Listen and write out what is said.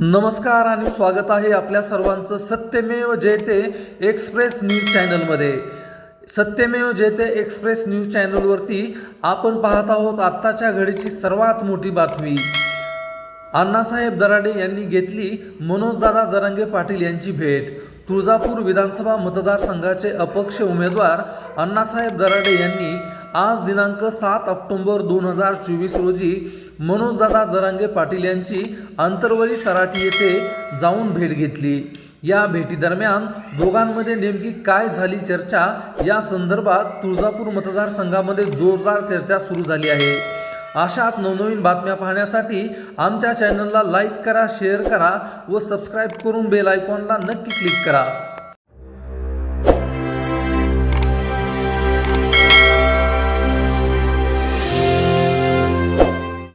नमस्कार आणि स्वागत आहे आपल्या सर्वांचं सत्यमेव जयते एक्सप्रेस न्यूज चॅनलमध्ये. सत्यमेव जयते एक्सप्रेस न्यूज चॅनलवरती आपण पाहत आहोत आत्ताच्या घडीची सर्वात मोठी बातमी. अण्णासाहेब दराडे यांनी घेतली मनोजदादा जरांगे पाटील यांची भेट. तुळजापूर विधानसभा मतदारसंघाचे अपक्ष उमेदवार अण्णासाहेब दराडे यांनी आज दिनांक सात ऑक्टोंबर दोन हजार चोवीस रोजी मनोजदादा जरांगे पाटील यांची आंतरवळी सराटी येथे जाऊन भेट घेतली. या भेटीदरम्यान दोघांमध्ये नेमकी काय झाली चर्चा? या संदर्भात तुळजापूर मतदारसंघामध्ये जोरदार चर्चा सुरू झाली आहे. अशाच नवनवीन बातम्या पाहण्यासाठी आमच्या चॅनलला लाईक करा शेअर करा व सबस्क्राईब करून बेल आयकॉनला नक्की क्लिक करा.